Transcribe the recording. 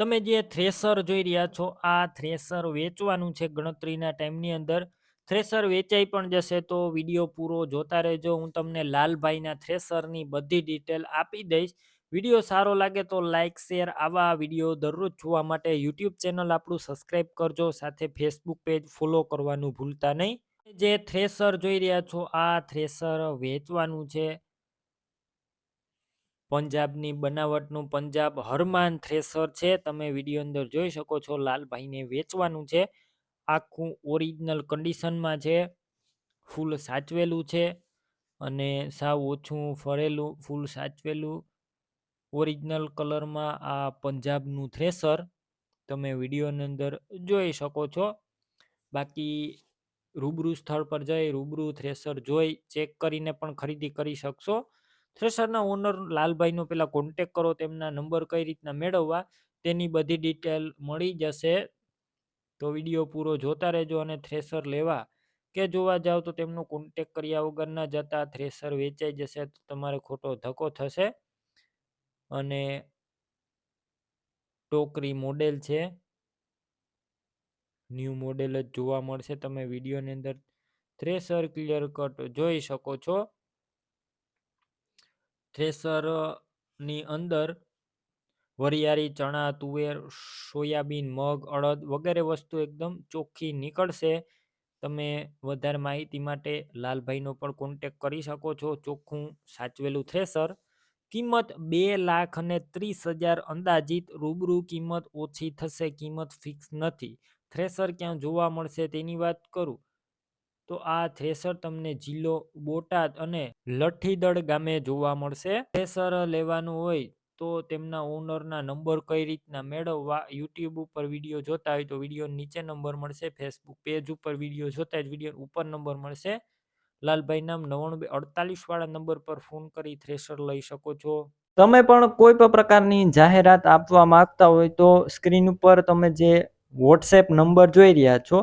તમે જે થ્રેસર જોઈ રહ્યા છો, આ થ્રેસર વેચવાનું છે ગણતરીના ટાઈમની અંદર. થ્રેસર વેચાઈ પણ જશે તો વીડિયો પૂરો જોતા રહેજો. હું તમને લાલભાઈના થ્રેસરની બધી ડિટેલ આપી દઈશ. વીડિયો સારો લાગે તો લાઇક શેર આવા વીડિયો દરરોજ જોવા માટે યુટ્યુબ ચેનલ આપણું સબસ્ક્રાઈબ કરજો. સાથે ફેસબુક પેજ ફોલો કરવાનું ભૂલતા નહીં. જે થ્રેસર જોઈ રહ્યા છો, આ થ્રેસર વેચવાનું છે. પંજાબની બનાવટનું પંજાબ હરમાન થ્રેસર છે. તમે વીડિયો અંદર જોઈ શકો છો, લાલભાઈને વેચવાનું છે. આખું ઓરિજિનલ કન્ડિશનમાં છે. ફૂલ સાચવેલું છે અને સાવ ઓછું ફરેલું, ફૂલ સાચવેલું. ઓરિજિનલ કલરમાં આ પંજાબનું થ્રેસર તમે વિડીયોની અંદર જોઈ શકો છો. બાકી રૂબરૂ સ્થળ પર જઈ રૂબરૂ થ્રેસર જોઈ, ચેક કરીને પણ ખરીદી કરી શકશો. થ્રેસરના ઓનર લાલભાઈનો પહેલાં કોન્ટેક કરો, તેમના નંબર કઈ રીતના મેળવવા, તેની બધી ડિટેલ મળી જશે. તો વીડિયો પૂરો જોતા રહેજો અને થ્રેસર લેવા. કે જોવા જાઓ તો તેમનો કોન્ટેક કર્યા વગર ન જતા થ્રેસર વેચાઈ જશે તો તમારે ખોટો ધક્કો થશે. અને ટોકરી મોડેલ છે. ન્યૂ મોડેલ જ જોવા મળશે. તમે વિડીયોની અંદર થ્રેસર ક્લિયર કટ જોઈ શકો છો. થ્રેસરની અંદર વરિયાળી, ચણા, તુવેર, સોયાબીન, મગ, અડદ વગેરે વસ્તુ એકદમ ચોખ્ખી નીકળશે. તમે વધારે માહિતી માટે લાલભાઈનો પણ કોન્ટેક કરી શકો છો. ચોખ્ખું સાચવેલું થ્રેસર. કિંમત બે લાખ અને ત્રીસ હજાર અંદાજિત. રૂબરૂ કિંમત ઓછી થશે, કિંમત ફિક્સ નથી. થ્રેસર ક્યાં જોવા મળશે તેની વાત કરું. તો આ થ્રેસર તમને જિલ્લો બોટાદ અને લઠ્ઠીદળ ગામે જોવા મળશે. થ્રેસર લેવાનું હોય તો તેમના ઓનરના નંબર કઈ રીતના મેળવવા યુટ્યુબ ઉપર વીડિયો જોતા હોય તો વીડિયો નીચે નંબર મળશે, ફેસબુક પેજ ઉપર વીડિયો જોતા વીડિયો ઉપર નંબર મળશે. લાલભાઈ નામ નવ્વાણું બે અડતાલીસ વાળા નંબર પર ફોન કરી થ્રેસર લઈ શકો છો. તમે પણ કોઈ પણ પ્રકારની જાહેરાત આપવા માંગતા હોય તો સ્ક્રીન ઉપર તમે જે વોટ્સએપ નંબર જોઈ રહ્યા છો